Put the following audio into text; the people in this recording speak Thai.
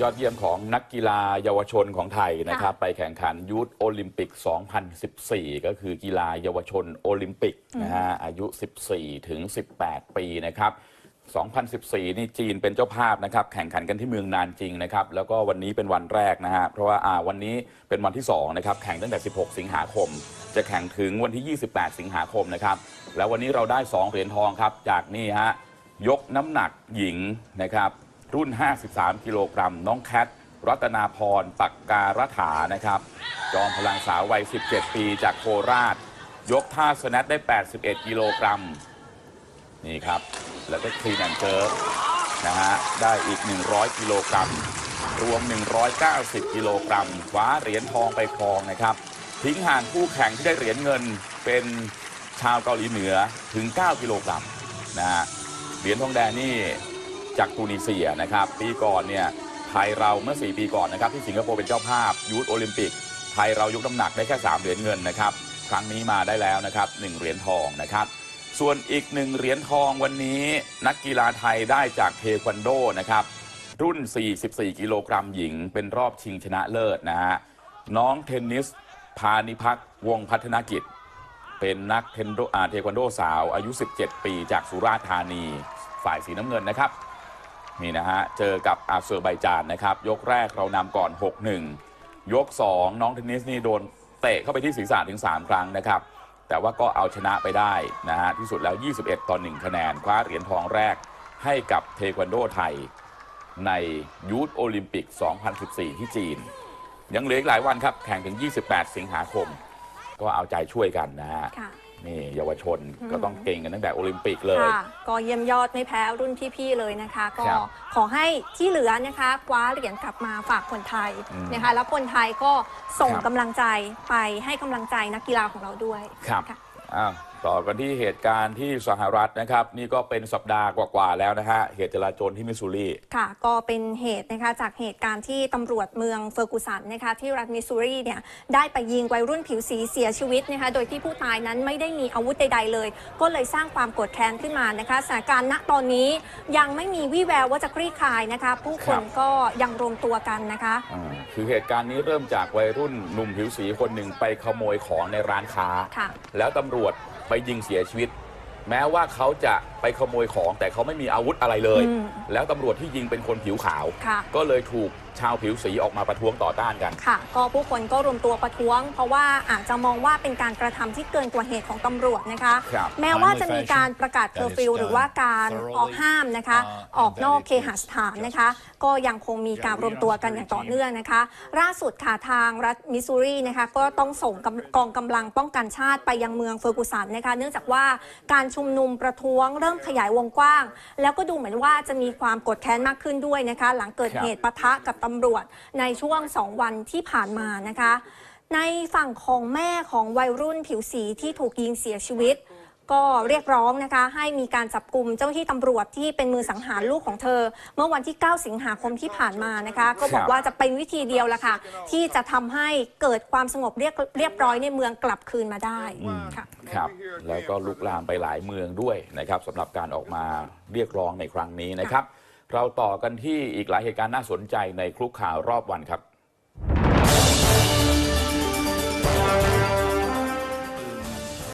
ยอดเยี่ยมของนักกีฬาเยาวชนของไทยนะครับ ไปแข่งขันยูทโอลิมปิก 2014 ก็คือกีฬาเยาวชนโอลิมปิกนะฮะอายุ 14 ถึง 18 ปีนะครับ 2014 นี่จีนเป็นเจ้าภาพนะครับ แข่งขันกันที่เมืองนานจริงนะครับ แล้วก็วันนี้เป็นวันแรกนะฮะเพราะว่าอ่าวันนี้เป็นวันที่2นะครับแข่งตั้งแต่ 16 สิงหาคม จะแข่งถึงวันที่ 28 สิงหาคมนะครับแล้ววันนี้เราได้ 2 เหรียญทองครับจากนี่ฮะยกน้ำหนักหญิงนะครับ รุ่น 53 กิโลกรัม น้องแคท รัตนาพร ปักการถานะครับ จอมพลังสาววัย 17 ปีจากโคราช ยกท่าสแนทได้ 81 กิโลกรัม นี่ครับ แล้วก็คลีนแอนเจิร์นะฮะ ได้อีก 100 กิโลกรัม รวม 190 กิโลกรัม คว้าเหรียญทองไปครองนะครับ ทิ้งห่างคู่แข่งที่ได้เหรียญเงินเป็นชาวเกาหลีเหนือถึง 9 กิโลกรัมนะฮะ เหรียญทองแดงนี่ จากตูนิเซียนะครับ ปีก่อนเนี่ยไทยเราเมื่อ 4 ปีก่อนนะครับที่สิงคโปร์เป็นเจ้าภาพยูทโอลิมปิก ไทยเรายกน้ำหนักได้แค่ 3 เหรียญเงินนะครับ ครั้งนี้มาได้แล้วนะครับ1เหรียญทองนะครับ ส่วนอีกหนึ่งเหรียญทองวันนี้ นักกีฬาไทยได้จากเทควันโดนะครับรุ่น 44 กิโลกรัมหญิง เป็นรอบชิงชนะเลิศนะฮะน้องเทนนิส พานิพักษ์วงพัฒนกิจ เป็นนักเทนโดอาเทควันโดสาวอายุ 17 ปีจากสุราษฎร์ธานี ฝ่ายสีน้ำเงินนะครับ นี่นะฮะ เจอกับอาเซอร์ไบจานนะครับ ยกแรกเรานำก่อน 6-1 ยก 2 น้องเทนนิสนี่โดนเตะเข้าไปที่ศีรษะถึง 3 ครั้งนะครับ แต่ว่าก็เอาชนะไปได้นะฮะ ที่สุดแล้ว 21 ต่อ 1 คะแนน คว้าเหรียญทองแรกให้กับเทควันโดไทย ในยูทโอลิมปิก 2014 ที่จีน ยังเหลืออีกหลายวันครับ แข่งถึง 28 สิงหาคม ก็เอาใจช่วยกันนะฮะค่ะ นี่เยาวชนก็ต้องเก่งกันตั้งแต่โอลิมปิกเลย ค่ะก็เยี่ยมยอดไม่แพ้รุ่นพี่ๆเลยนะคะ ก็ครับขอให้ที่เหลือนะคะคว้าเหรียญกลับมาฝากคนไทยอืมนะคะ แล้วคนไทยก็ส่งครับ กำลังใจไปให้กำลังใจนักกีฬาของเราด้วยครับค่ะ อ้าวต่อกันที่เหตุการณ์ที่สหรัฐนะครับ นี่ก็เป็นสัปดาห์กว่าๆแล้วนะฮะเหตุจลาจลที่มิสซูรีค่ะ ก็เป็นเหตุนะคะจากเหตุการณ์ที่ตำรวจเมืองเฟอร์กูสันนะคะที่รัฐมิสซูรีเนี่ยได้ไปยิงวัยรุ่นผิวสีเสียชีวิตนะคะโดยที่ผู้ตายนั้นไม่ได้มีอาวุธใด ๆ เลย ก็เลยสร้างความโกดแค้นขึ้นมานะคะสถานการณ์ณตอนนี้ยังไม่มีวี่แววว่าจะคลี่คลายนะคะ ผู้คนก็ยังรวมตัวกันนะคะอ่าคือเหตุการณ์นี้เริ่มจากวัยรุ่นหนุ่มผิวสีคนหนึ่งไปขโมยของในร้านค้าค่ะแล้วตำรวจไปยิงเสียชีวิต แม้ว่าเขาจะ ไปขโมยของแต่เขาไม่มีอาวุธอะไรเลยอืมแล้วตำรวจที่ยิงเป็นคนผิวขาวค่ะก็เลยถูกชาวผิวสีออกมาประท้วงต่อต้านกัน ค่ะ ก็ผู้คนก็รวมตัวประท้วง เพราะว่าอาจจะมองว่าเป็นการกระทำที่เกินกว่าเหตุของตำรวจนะคะครับแม้ว่าจะมีการประกาศเคอร์ฟิวหรือว่าการออกห้ามนะคะ ออกนอกเคหสถานนะคะ ก็ยังคงมีการรวมตัวกันอย่างต่อเนื่องนะคะ ล่าสุดค่ะทางรัฐมิสซูรีนะคะก็ต้องส่งกำกองกำลังป้องกันชาติไปยังเมืองเฟอร์กูสันนะคะ เนื่องจากว่าการชุมนุมประท้วงเริ่มขยายวงกว้าง แล้วก็ดูเหมือนว่าจะมีความกดแค้นมากขึ้นด้วยนะคะ หลังเกิดเหตุปะทะกับตำรวจในช่วง 2 วันที่ผ่านมานะคะ ในฝั่งของแม่ของวัยรุ่นผิวสีที่ถูกยิงเสียชีวิต ก็เรียกร้องนะคะ ให้มีการจับกลุ่มเจ้าหน้าที่ตำรวจที่เป็นมือสังหารลูกของเธอ เมื่อวันที่ 9 สิงหาคมที่ผ่านมานะคะ ก็บอกครับว่าจะเป็นวิธีเดียวละค่ะ ที่จะทำให้เกิดความสงบเรียบเรียบร้อยในเมืองกลับคืนมาได้ค่ะ ครับแล้วก็ลุกลามไปหลายเมืองด้วยนะครับสำหรับการออกมาเรียกร้องในครั้งนี้นะครับ เราต่อกันที่อีกหลายเหตุการณ์น่าสนใจในคลุกข่าวรอบวันครับ